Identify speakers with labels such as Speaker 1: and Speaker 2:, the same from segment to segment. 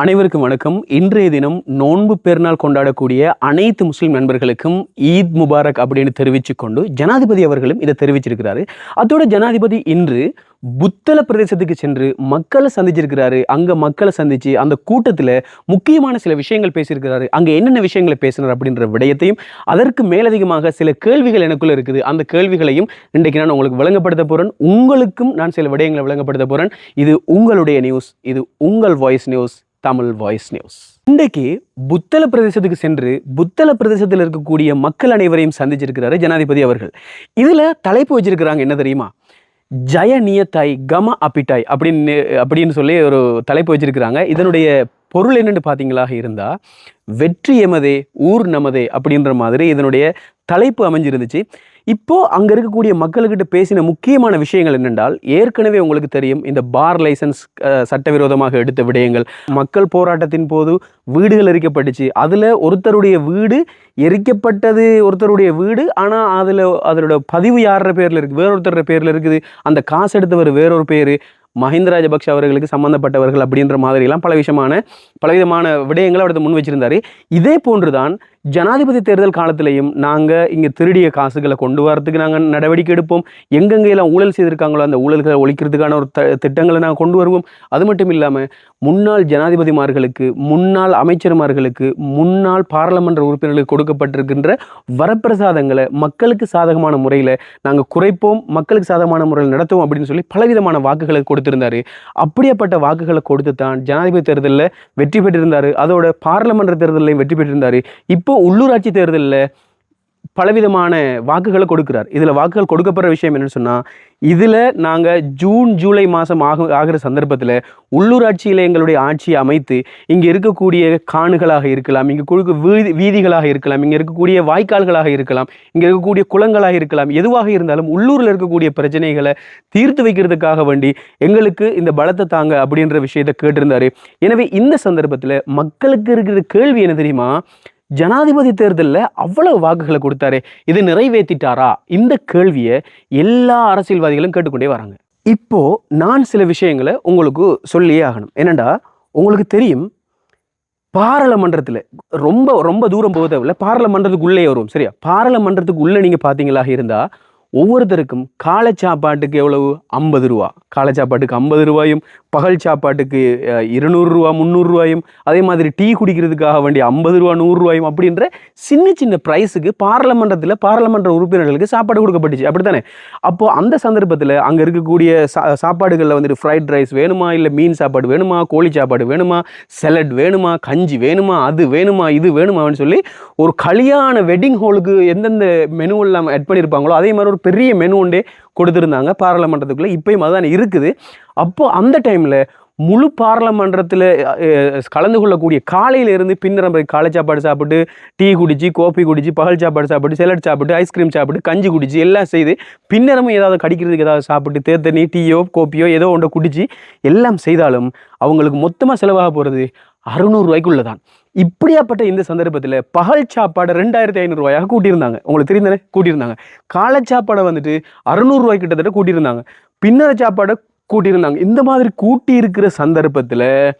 Speaker 1: அனைவருக்கும் வணக்கம். இன்றைய தினம் நோன்பு பெருநாள் கொண்டாடக்கூடிய அனைத்து முஸ்லீம் நண்பர்களுக்கும் ஈத் முபாரக் அப்படின்னு தெரிவித்துக் கொண்டு ஜனாதிபதி அவர்களும் இதை தெரிவிச்சிருக்கிறாரு. அதோட ஜனாதிபதி இன்று புத்தள பிரதேசத்துக்கு சென்று மக்களை சந்திச்சிருக்கிறாரு. அங்க மக்களை சந்திச்சு அந்த கூட்டத்துல முக்கியமான சில விஷயங்கள் பேசியிருக்கிறாரு. அங்க என்னென்ன விஷயங்களை பேசினார் அப்படின்ற விடயத்தையும் அதற்கு மேலதிகமாக சில கேள்விகள் எனக்குள்ள இருக்குது. அந்த கேள்விகளையும் இன்றைக்கு நான் உங்களுக்கு விளங்கப்படுத்த போறேன். உங்களுக்கும் நான் சில விடயங்களை விளங்கப்படுத்த போறேன். இது உங்களுடைய நியூஸ் இது உங்கள் voice news Tamil voice news இன்றைக்கு புத்தள பிரதேசத்துக்கு சென்று புத்தள பிரதேசத்தில் இருக்கக்கூடிய மக்கள் அனைவரையும் சந்திச்சிருக்கிறாரு ஜனாதிபதி அவர்கள். இதில் தலைப்பு வச்சிருக்கிறாங்க என்ன தெரியுமா? ஜய நியத்தாய் கம அப்பிட்டாய் அப்படின்னு அப்படின்னு சொல்லி ஒரு தலைப்பு வச்சிருக்கிறாங்க. இதனுடைய பொருள் என்னன்னு பார்த்தீங்களாக இருந்தா வெற்றி எமதே ஊர் நமதே அப்படின்ற மாதிரி இதனுடைய தலைப்பு அமைஞ்சிருந்துச்சு. இப்போ அங்க இருக்கக்கூடிய மக்கள்கிட்ட பேசின முக்கியமான விஷயங்கள் என்னென்றால் ஏற்கனவே உங்களுக்கு தெரியும் இந்த பார் லைசன்ஸ் சட்டவிரோதமாக எடுத்த விடயங்கள். மக்கள் போராட்டத்தின் போது வீடுகள் எரிக்கப்பட்டுச்சு. அதுல ஒருத்தருடைய வீடு எரிக்கப்பட்டது ஒருத்தருடைய வீடு ஆனா அதுல அதனோட பதிவு யாரோட பேர்ல இருக்கு வேறொருத்தரோட பேர்ல இருக்குது அந்த காசு எடுத்தவர் வேறொரு பேரு மஹிந்த ராஜபக்ஷ அவர்களுக்கு சம்மந்தப்பட்டவர்கள் அப்படின்ற மாதிரிலாம் பல விஷயமான பலவிதமான விடயங்களை அவர் முன் வச்சிருந்தாரு. இதே போன்றுதான் ஜனாதிபதி தேர்தல் காலத்திலையும் நாங்கள் இங்கே திருடிய காசுகளை கொண்டு வரதுக்கு நாங்கள் நடவடிக்கை எடுப்போம். எங்கெங்கெல்லாம் ஊழல் செய்திருக்காங்களோ அந்த ஊழல்களை ஒழிக்கிறதுக்கான ஒரு த- திட்டங்களை நாங்கள் கொண்டு வருவோம். அது மட்டும் இல்லாமல் முன்னாள் ஜனாதிபதிமார்களுக்கு முன்னாள் அமைச்சர்மார்களுக்கு முன்னாள் பாராளுமன்ற உறுப்பினர்களுக்கு கொடுக்கப்பட்டிருக்கின்ற வரப்பிரசாதங்களை மக்களுக்கு சாதகமான முறையில் நாங்கள் குறைப்போம் மக்களுக்கு சாதகமான முறையில் நடத்துவோம் அப்படின்னு சொல்லி பலவிதமான வாக்குகளை கொடுத்திருந்தார். அப்படியேப்பட்ட வாக்குகளை கொடுத்து தான் ஜனாதிபதி தேர்தலில் வெற்றி பெற்றிருந்தார். அதோட பாராளுமன்ற தேர்தலையும் வெற்றி பெற்றிருந்தார். இப்போ உள்ளூராட்சி தேர்தலில் பலவிதமான வாக்குகளை கொடுக்குறார். இதில் வாக்குகள் கொடுக்கப்படுற விஷயம் என்னென்னு சொன்னால் இதில் நாங்கள் ஜூன் ஜூலை மாதம் ஆக ஆகிற சந்தர்ப்பத்தில் உள்ளூராட்சியில் எங்களுடைய ஆட்சியை அமைத்து இங்கே இருக்கக்கூடிய காணுகளாக இருக்கலாம் இங்கே கொடுக்க வீதி வீதிகளாக இருக்கலாம் இங்கே இருக்கக்கூடிய வாய்க்கால்களாக இருக்கலாம் இங்கே இருக்கக்கூடிய குளங்களாக இருக்கலாம் எதுவாக இருந்தாலும் உள்ளூரில் இருக்கக்கூடிய பிரச்சனைகளை தீர்த்து வைக்கிறதுக்காக வேண்டி எங்களுக்கு இந்த பலத்தை தாங்க அப்படின்ற விஷயத்தை கேட்டிருந்தார். எனவே இந்த சந்தர்ப்பத்தில் மக்களுக்கு இருக்கிற கேள்வி என்ன தெரியுமா? ஜனாதிபதி தேர்தலில் அவ்வளவு வாக்குகளை கொடுத்தாரே இது நிறைவேற்றிட்டாரா? இந்த கேள்வியை எல்லா அரசியல்வாதிகளும் கேட்டுக்கொண்டே வராங்க. இப்போ நான் சில விஷயங்களை உங்களுக்கு சொல்லியே ஆகணும். என்னண்டா? உங்களுக்கு தெரியும் பாராளுமன்றத்தில் ரொம்ப ரொம்ப தூரம் போக தேவையில்ல. பாராளுமன்றத்துக்கு உள்ளே வருவோம் சரியா? பாராளுமன்றத்துக்கு உள்ளே நீங்கள் பார்த்தீங்களாக இருந்தால் ஒவ்வொருத்தருக்கும் காலை சாப்பாட்டுக்கு எவ்வளவு? ஐம்பது ரூபா. காலை சாப்பாட்டுக்கு ஐம்பது ரூபாயும் பகல் சாப்பாட்டுக்கு இருநூறுரூவா முந்நூறுரூவாயும் அதே மாதிரி டீ குடிக்கிறதுக்காக வேண்டிய ஐம்பது ரூபா நூறுரூவாயும் அப்படின்ற சின்ன சின்ன ப்ரைஸுக்கு பார்லமெண்டத்தில் பாராளுமன்ற உறுப்பினர்களுக்கு சாப்பாடு கொடுக்கப்பட்டுச்சு. அப்படித்தானே? அப்போது அந்த சந்தர்ப்பத்தில் அங்கே இருக்கக்கூடிய சா சாப்பாடுகளில் வந்துட்டு ஃப்ரைட் ரைஸ் வேணுமா? இல்லை மீன் சாப்பாடு வேணுமா? கோழி சாப்பாடு வேணுமா? செலட் வேணுமா? கஞ்சி வேணுமா? அது வேணுமா? இது வேணுமான்னு சொல்லி ஒரு கல்யாண வெட்டிங் ஹாலுக்கு எந்தெந்த மெனுவெல்லாம் ஆட் பண்ணியிருப்பாங்களோ அதே மாதிரி ஒரு பெரிய மெனு ஒன்றே கொடுத்துருந்தாங்க. பாராளுமன்றத்துக்குள்ளே இப்பயும் அதுதான் இருக்குது. அப்போது அந்த டைமில் முழு பாராளுமன்றத்தில் கலந்து கொள்ளக்கூடிய காலையிலேருந்து பின்னர் நம்ம காலை சாப்பாடு சாப்பிட்டு டீ குடிச்சு கோபி குடிச்சு பகல் சாப்பாடு சாப்பிட்டு செலட் சாப்பிட்டு ஐஸ்கிரீம் சாப்பிட்டு கஞ்சி குடிச்சு எல்லாம் செய்து பின்னரமும் ஏதாவது கடிக்கிறதுக்கு ஏதாவது சாப்பிட்டு தேத்தனி டீயோ கோப்பியோ ஏதோ ஒன்றை குடிச்சு எல்லாம் செய்தாலும் அவங்களுக்கு மொத்தமாக செலவாக போகிறது அறுநூறுவாய்க்குள்ள தான் இப்படியாப்பட்ட இந்த சந்தர்ப்பத்தில் பகல் சாப்பாடை ரெண்டாயிரத்தி ஐநூறுரூவாயாக கூட்டியிருந்தாங்க. உங்களுக்கு தெரிந்தானே கூட்டியிருந்தாங்க. காலை சாப்பாடை வந்துட்டு அறுநூறுவாய் கிட்டத்தட்ட கூட்டியிருந்தாங்க. பின்னர சாப்பாடை கூட்டியிருந்தாங்க. இந்த மாதிரி கூட்டி இருக்கிற சந்தர்ப்பத்தில்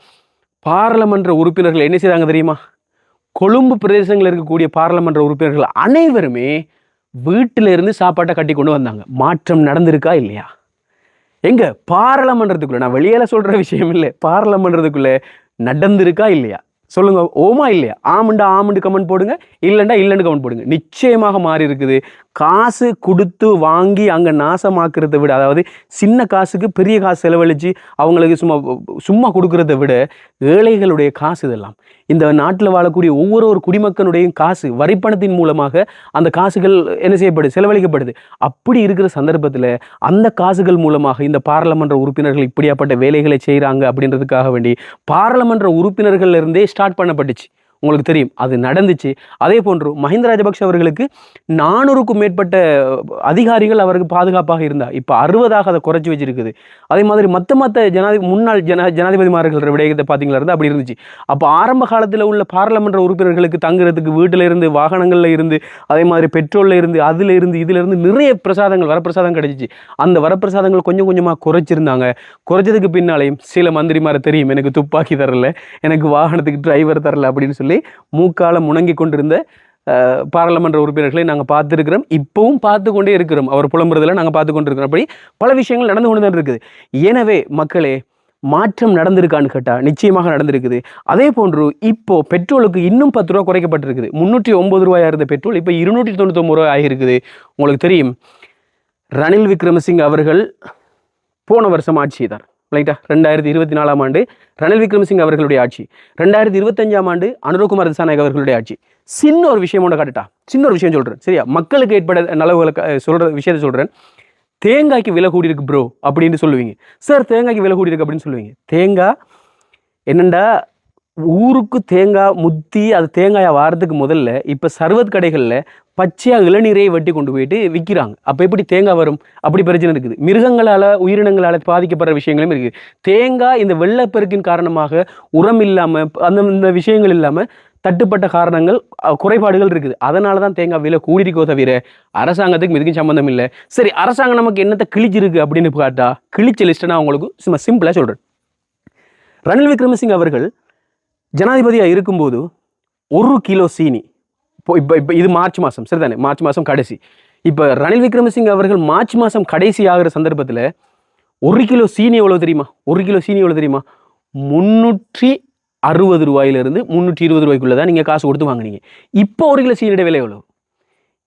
Speaker 1: பாராளுமன்ற உறுப்பினர்கள் என்ன செய்தாங்க தெரியுமா? கொழும்பு பிரதேசங்களில் இருக்கக்கூடிய பாராளுமன்ற உறுப்பினர்கள் அனைவருமே வீட்டிலிருந்து சாப்பாட்டை கட்டி கொண்டு வந்தாங்க. மாற்றம் நடந்திருக்கா இல்லையா? எங்க? பாராளுமன்றத்துக்குள்ள. நான் வெளியில சொல்ற விஷயம் இல்லை. பாராளுமன்றத்துக்குள்ள நடந்திருக்கா இல்லையா? சொல்லுங்க ஓமா இல்லையா? ஆமுண்டா ஆமுண்டு கமெண்ட் போடுங்க இல்லைண்டா இல்லைன்னு கமெண்ட் போடுங்க. நிச்சயமாக மாறி இருக்குது. காசு கொடுத்து வாங்கி அங்கே நாசமாக்குறதை விட அதாவது சின்ன காசுக்கு பெரிய காசு செலவழித்து அவங்களுக்கு சும்மா சும்மா கொடுக்குறத விட ஏழைகளுடைய காசு இதெல்லாம். இந்த நாட்டில் வாழக்கூடிய ஒவ்வொரு ஒரு குடிமக்கனுடைய காசு வரிப்பணத்தின் மூலமாக அந்த காசுகள் என்ன செய்யப்படுது? செலவழிக்கப்படுது. அப்படி இருக்கிற சந்தர்ப்பத்தில் அந்த காசுகள் மூலமாக இந்த பாராளுமன்ற உறுப்பினர்கள் இப்படியாப்பட்ட வேலைகளை செய்கிறாங்க அப்படின்றதுக்காக வேண்டி பாராளுமன்ற உறுப்பினர்கள் இருந்தே ஸ்டார்ட் பண்ணப்பட்டுச்சு. உங்களுக்கு தெரியும். அது நடந்துச்சு. அதே போன்று மஹிந்த ராஜபக்ஷ அவர்களுக்கு நானூறுக்கும் மேற்பட்ட அதிகாரிகள் அவருக்கு பாதுகாப்பாக இருந்தா. இப்போ அறுபதாக அதை குறைச்சி வச்சிருக்குது. அதே மாதிரி மற்ற மற்ற ஜனாதி முன்னாள் ஜன ஜனாதிபதிமார்கள் விடயத்தை பார்த்தீங்களா இருந்தால் அப்படி இருந்துச்சு. அப்போ ஆரம்ப காலத்தில் உள்ள பாராளுமன்ற உறுப்பினர்களுக்கு தங்குறதுக்கு வீட்டில் இருந்து வாகனங்களில் இருந்து அதே மாதிரி பெட்ரோலில் இருந்து அதில் இருந்து இதில் இருந்து நிறைய பிரசாதங்கள் வரப்பிரசாதம் கிடைச்சிச்சு. அந்த வரப்பிரசாதங்கள் கொஞ்சம் கொஞ்சமாக குறைச்சிருந்தாங்க. குறைச்சதுக்கு பின்னாலேயும் சில மந்திரிமாரை தெரியும். எனக்கு துப்பாக்கி தரல. எனக்கு வாகனத்துக்கு டிரைவர் தரல அப்படின்னு சொல்லி மூக்கால முணங்கி கொண்டிருந்த பாராளுமன்ற உறுப்பினர்களை நாங்கள் பார்த்துருக்கிறோம். இப்போவும் பார்த்து கொண்டே இருக்கிறோம். அவர் புலம்புறதுல நாங்கள் பார்த்து கொண்டு இருக்கிறோம் அப்படி பல விஷயங்கள் நடந்து கொண்டு தான் இருக்குது. எனவே மக்களே மாற்றம் நடந்திருக்கான்னு கேட்டால் நிச்சயமாக நடந்திருக்குது. அதே போன்று இப்போ பெட்ரோலுக்கு இன்னும் பத்து ரூபா குறைக்கப்பட்டிருக்குது. முந்நூற்றி ஒன்பது ரூபாயாக இருந்த பெட்ரோல் இப்போ இருநூற்றி தொண்ணூத்தொம்பது ரூபாய் ஆகியிருக்குது. உங்களுக்கு தெரியும் ரணில் விக்ரமசிங் அவர்கள் போன வருஷம் ஆட்சி செய்தார். ரைட்டா ரெண்டாயிரத்தி இருபத்தி நாலாம் ஆண்டு ரணில் விக்ரமசிங் அவர்களுடைய ஆட்சி. ரெண்டாயிரத்தி இருபத்தஞ்சாம் ஆண்டு அனுரகுமார் திசாநாயக் அவர்களுடைய ஆட்சி. சின்ன ஒரு விஷயம் ஒன்று காட்டுட்டா? சின்ன ஒரு விஷயம் சொல்கிறேன் சரியா? மக்களுக்கு ஏற்பட நலவுகளை சொல்கிற சொல்ற விஷயத்தை சொல்கிறேன் தேங்காய்க்கு விலை கூடி இருக்கு ப்ரோ அப்படின்னு சொல்லுவீங்க. சார் தேங்காய்க்கு விலை கூடி இருக்கு அப்படின்னு சொல்லுவீங்க. தேங்காய் என்னண்டா? ஊருக்கு தேங்காய் முத்தி அது தேங்காயை வாரத்துக்கு முதல்ல இப்போ சர்வத் கடைகளில் பச்சையாக இளநீரை வெட்டி கொண்டு போயிட்டு விற்கிறாங்க அப்போ எப்படி தேங்காய் வரும்? அப்படி பிரச்சனை இருக்குது. மிருகங்களால் உயிரினங்களால் பாதிக்கப்படுற விஷயங்களும் இருக்குது. தேங்காய் இந்த வெள்ளப்பெருக்கின் காரணமாக உரம் இல்லாமல் அந்த இந்த விஷயங்கள் இல்லாமல் தட்டுப்பட்ட காரணங்கள் குறைபாடுகள் இருக்குது. அதனால தான் தேங்காய் விலை கூடியிருக்கோ தவிர அரசாங்கத்துக்கு இதுக்கும் சம்மந்தம் இல்லை. சரி அரசாங்கம் நமக்கு என்னத்தை கிழிச்சிருக்கு அப்படின்னு பார்த்தா கிழிச்ச லிஸ்ட்டை நான் உங்களுக்கு சும்மா சிம்பிளாக சொல்கிறேன் ரணில் விக்ரமசிங் அவர்கள் ஜனாதிபதியாக இருக்கும்போது ஒரு கிலோ சீனி இப்போ இப்போ இப்போ இது மார்ச் மாதம் சரிதானே? மார்ச் மாதம் கடைசி. இப்போ ரணில் விக்ரமசிங்க அவர்கள் மார்ச் மாதம் கடைசி ஆகிற சந்தர்ப்பத்தில் ஒரு கிலோ சீனி எவ்வளோ தெரியுமா? ஒரு கிலோ சீனி எவ்வளோ தெரியுமா? முந்நூற்றி அறுபது ரூபாயிலிருந்து முந்நூற்றி இருபது ரூபாய்க்குள்ளே தான் நீங்கள் காசு கொடுத்து வாங்குனீங்க. இப்போ ஒரு கிலோ சீனியோட விலை எவ்வளோ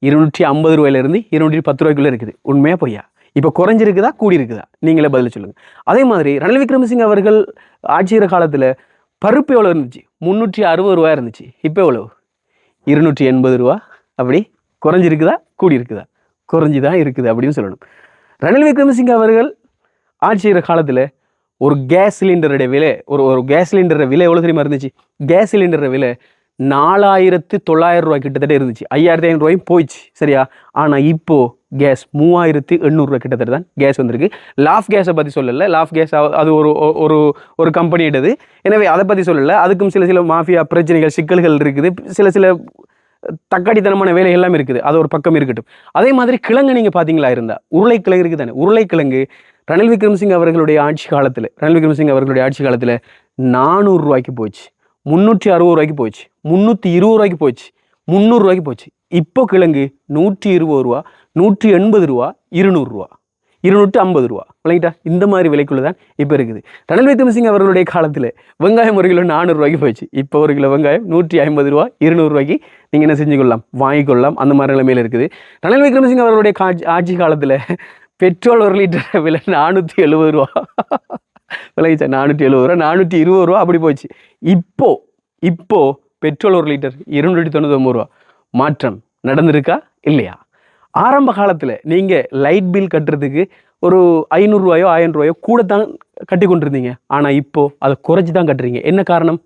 Speaker 1: இருநூற்றி ஐம்பது ரூபாயிலிருந்து இருநூற்றி பத்து ரூபாய்க்குள்ளே இருக்குது. உண்மையாக பொய்யா? இப்போ குறைஞ்சிருக்குதா? கூடி இருக்குதா நீங்களே பதில் சொல்லுங்கள் அதே மாதிரி ரணில் விக்ரமசிங்க அவர்கள் ஆட்சியிற காலத்தில் பருப்பு எவ்வளோ இருந்துச்சு? முந்நூற்றி அறுபது ரூபா இருந்துச்சு. இப்போ எவ்வளோ இருநூற்றி எண்பது ரூபா. அப்படி குறைஞ்சிருக்குதா? கூடியிருக்குதா? குறைஞ்சி தான் இருக்குது அப்படின்னு சொல்லணும். ரணில் விக்ரமசிங்க அவர்கள் ஆட்சியிற காலத்தில் ஒரு கேஸ் சிலிண்டருடைய விலை ஒரு ஒரு கேஸ் சிலிண்டர் விலை எவ்வளோ தெரியுமா இருந்துச்சு? கேஸ் சிலிண்டர் விலை நாலாயிரத்து தொள்ளாயிரம் ரூபாய் கிட்டத்தட்ட இருந்துச்சு. ஐயாயிரத்தி ஐநூறுரூவாயும் போயிடுச்சு. சரியா? ஆனால் இப்போ கேஸ் மூவாயிரத்து எண்ணூறுரூவா கிட்டத்தட்ட தான் கேஸ் வந்திருக்கு. லாஃப் கேஸை பற்றி சொல்லலை. லாஃப் கேஸ் அது ஒரு ஒரு ஒரு கம்பெனியிடது எனவே அதை பற்றி சொல்லலை. அதுக்கும் சில சில மாஃபியா பிரச்சனைகள் சிக்கல்கள் இருக்குது. சில சில தக்காடித்தனமான வேலை எல்லாம் இருக்குது. அது ஒரு பக்கம் இருக்கட்டும். அதே மாதிரி கிழங்கு நீங்கள் பார்த்தீங்களா இருந்தால் உருளைக்கிழங்கு இருக்குது தானே. உருளைக்கிழங்கு ரணில் விக்ரம்சிங் அவர்களுடைய ஆட்சி காலத்தில் ரணில் விக்ரம்சிங் அவர்களுடைய ஆட்சி காலத்தில் நானூறு ரூபாய்க்கு போச்சு. முந்நூற்றி அறுபது ரூபாய்க்கு போச்சு. முந்நூற்றி இருபது ரூபாய்க்கு போச்சு. முந்நூறுரூவாய்க்கு போச்சு. இப்போ கிழங்கு நூற்றி இருபது ரூபா நூற்றி எண்பது ரூபா இருநூறுரூவா இருநூற்றி ஐம்பது ரூபா. விளங்கிட்டா? இந்த மாதிரி விலைக்குள்ள தான் இப்போ இருக்குது. ரணில் விக்ரமசிங் அவர்களுடைய காலத்தில் வெங்காயம் ஒரு கிலோ நானூறுரூவாய்க்கு போயிடுச்சு. இப்போ ஒரு கிலோ வெங்காயம் நூற்றி ஐம்பது ரூபா இருநூறுவாய்க்கு நீங்கள் என்ன செஞ்சு கொள்ளலாம் வாங்கிக்கொள்ளலாம். அந்த மாதிரி நிலைமையில் இருக்குது. ரணில் விக்ரமசிங் அவர்களுடைய காட்சி ஆட்சி காலத்தில் பெட்ரோல் ஒரு லிட்டர் விலை நானூற்றி எழுபது ரூபா. விளைவிச்சா நானூற்றி எழுபது ரூபா நானூற்றி இருபது ரூபா அப்படி போச்சு இப்போ இப்போ பெட்ரோல் ஒரு லிட்டர் இருநூற்றி தொண்ணூத்தொம்பது ரூபா. மாற்றம் நடந்திருக்கா? இல்லையா? ஆரம்ப காலத்தில் நீங்கள் லைட் பில் கட்டுறதுக்கு ஒரு ஐநூறுரூவாயோ ஆயிரம் ரூபாயோ கூட தான் கட்டி கொண்டிருந்தீங்க. ஆனால் இப்போது அதை குறைச்சி தான் கட்டுறீங்க. என்ன காரணம்?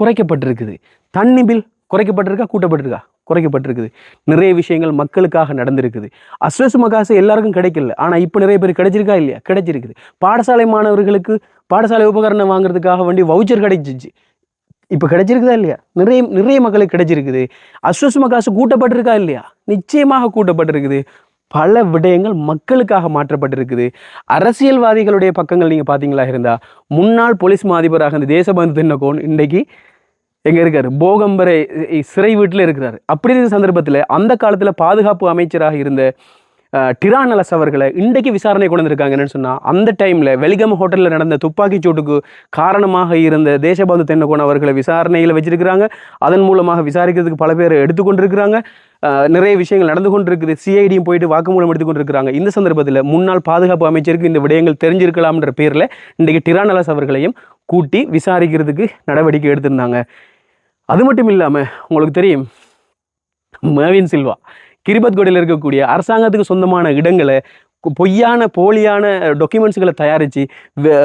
Speaker 1: குறைக்கப்பட்டிருக்குது. தண்ணி பில் குறைக்கப்பட்டிருக்கா கூட்டப்பட்டிருக்கா? குறைக்கப்பட்டிருக்குது. நிறைய விஷயங்கள் மக்களுக்காக நடந்திருக்குது. அஸ்வசும காசு எல்லாருக்கும் கிடைக்கல. ஆனால் இப்போ நிறைய பேர் கிடைச்சிருக்கா இல்லையா? கிடைச்சிருக்குது. பாடசாலை மாணவர்களுக்கு பாடசாலை உபகரணம் வாங்குறதுக்காக வேண்டி வவுச்சர் கிடைச்சிச்சு. இப்போ கிடைச்சிருக்குதா இல்லையா? நிறைய நிறைய மக்களுக்கு கிடைச்சிருக்குது. அஸ்வசும காசு கூட்டப்பட்டிருக்கா இல்லையா? நிச்சயமாக கூட்டப்பட்டிருக்குது. பல விடயங்கள் மக்களுக்காக மாற்றப்பட்டிருக்குது. அரசியல்வாதிகளுடைய பக்கங்கள் நீங்கள் பார்த்தீங்களா இருந்தால் முன்னாள் போலீஸ் மாதிபராக இந்த தேசபந்து தின்னகோன் இன்றைக்கு எங்கே இருக்கார்? போகம்பரை சிறை வீட்டில் இருக்கிறார். அப்படி இருக்கிற சந்தர்ப்பத்தில் அந்த காலத்தில் பாதுகாப்பு அமைச்சராக இருந்த டிரானலஸ் அவர்களை இன்றைக்கு விசாரணை கொண்டு வந்திருக்காங்க என்னன்னு சொன்னால் அந்த டைமில் வெலிகம் ஹோட்டலில் நடந்த துப்பாக்கி சூட்டுக்கு காரணமாக இருந்த தேசபாந்து தென்னகோன் அவர்களை விசாரணையில் வச்சிருக்கிறாங்க. அதன் மூலமாக விசாரிக்கிறதுக்கு பல பேர் எடுத்துக்கொண்டிருக்கிறாங்க. நிறைய விஷயங்கள் நடந்து கொண்டிருக்குது. சிஐடியும் போயிட்டு வாக்குமூலம் எடுத்துக்கொண்டிருக்கிறாங்க இந்த சந்தர்ப்பத்தில் முன்னாள் பாதுகாப்பு அமைச்சருக்கு இந்த விடயங்கள் தெரிஞ்சிருக்கலாம்ன்ற பேரில் இன்றைக்கு டிரானலஸ் அவர்களையும் கூட்டி விசாரிக்கிறதுக்கு நடவடிக்கை எடுத்திருந்தாங்க. அது மட்டும் இல்லாமல் உங்களுக்கு தெரியும் மேவின் சில்வா. கிரிபத் இருக்கக்கூடிய அரசாங்கத்துக்கு சொந்தமான இடங்களை பொய்யான போலியான டாக்குமெண்ட்ஸ்களை தயாரித்து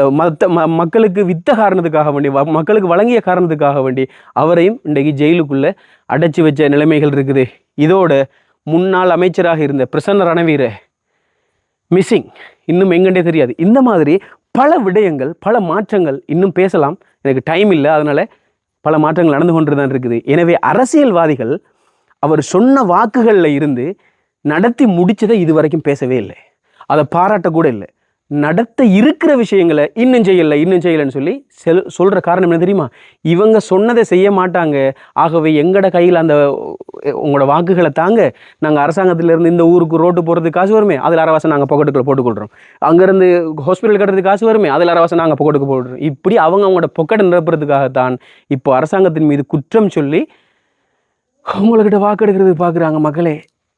Speaker 1: மற்ற ம மக்களுக்கு வித்த காரணத்துக்காக வேண்டி வ- மக்களுக்கு வழங்கிய காரணத்துக்காக வேண்டி அவரையும் இன்றைக்கு ஜெயிலுக்குள்ளே அடைச்சி வச்ச நிலைமைகள் இருக்குது. இதோட முன்னாள் அமைச்சராக இருந்த பிரசன்ன ரணவீர மிஸ்ஸிங் இன்னும் எங்கண்டே தெரியாது. இந்த மாதிரி பல விடயங்கள் பல மாற்றங்கள் இன்னும் பேசலாம். எனக்கு டைம் இல்லை. அதனால் பல மாற்றங்கள் நடந்து கொண்டு தான் இருக்குது. எனவே அரசியல்வாதிகள் அவர் சொன்ன வாக்குகளில் இருந்து நடத்தி முடிச்சதை இது வரைக்கும் பேசவே இல்லை. அதை பாராட்ட கூட இல்லை. நடத்த இருக்கிற விஷயங்களை இன்னும் செய்யலை இன்னும் செய்யலைன்னு சொல்லி செல் சொல்கிற காரணம் என்ன தெரியுமா? இவங்க சொன்னதை செய்ய மாட்டாங்க. ஆகவே எங்கட கையில் அந்த உங்களோட வாக்குகளை தாங்க நாங்கள் அரசாங்கத்திலேருந்து இந்த ஊருக்கு ரோட்டு போகிறதுக்கு காசு வருமே அதில் அரவாசம் நாங்கள் பொக்கெட்டுக்குள்ள போட்டுக்கொள்கிறோம் அங்கேருந்து ஹாஸ்பிட்டல் கட்டுறதுக்கு காசு வருமே அதில் அரவாசம் நாங்கள் பொக்கெட்டுக்கு போடுறோம். இப்படி அவங்க அவங்களோட பொக்கெட்டை நிரப்புறதுக்காகத்தான் இப்போ அரசாங்கத்தின் மீது குற்றம் சொல்லி உங்கள்கிட்ட வாக்கெடுக்கிறது பார்க்குறாங்க மக்களே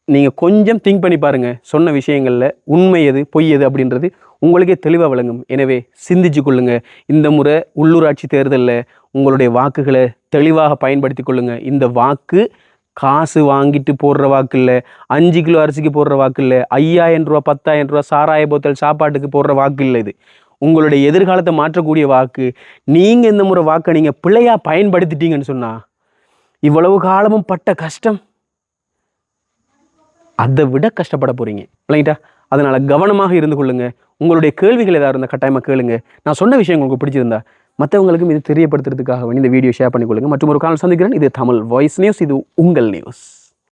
Speaker 1: நீங்கள் கொஞ்சம் திங்க் பண்ணி பாருங்கள் சொன்ன விஷயங்களில் உண்மை எது பொய் எது அப்படின்றது உங்களுக்கே தெளிவாக விளங்கும். எனவே சிந்திச்சு கொள்ளுங்கள் இந்த முறை உள்ளூராட்சி தேர்தலில் உங்களுடைய வாக்குகளை தெளிவாக பயன்படுத்தி கொள்ளுங்கள் இந்த வாக்கு காசு வாங்கிட்டு போடுற வாக்கு இல்லை அஞ்சு கிலோ அரிசிக்கு போடுற வாக்கு இல்லை ஐயாயிரம் ரூபா பத்தாயிரம் ரூபா சாராய போத்தல் சாப்பாட்டுக்கு போடுற வாக்கு இல்லை இது. உங்களுடைய எதிர்காலத்தை மாற்றக்கூடிய வாக்கு நீங்கள் இந்த முறை வாக்கை நீங்கள் பிள்ளையாக பயன்படுத்திட்டீங்கன்னு சொன்னால் இவ்வளவு காலமும் பட்ட கஷ்டம். அதை விட கஷ்டப்பட போறீங்க. இல்லைங்களா அதனால கவனமாக இருந்து கொள்ளுங்க. உங்களுடைய கேள்விகள் ஏதாவது இருந்தால் கட்டாயமாக கேளுங்க. நான் சொன்ன விஷயம் உங்களுக்கு பிடிச்சிருந்தா மற்றவங்களுக்கும் இது தெரியப்படுத்துறதுக்காக வேண்டி இந்த வீடியோ ஷேர் பண்ணிக்கொள்ளுங்க. மற்றும் ஒரு காலம் சந்திக்கிறேன். இது தமிழ் வாய்ஸ் நியூஸ் இது உங்கள் நியூஸ்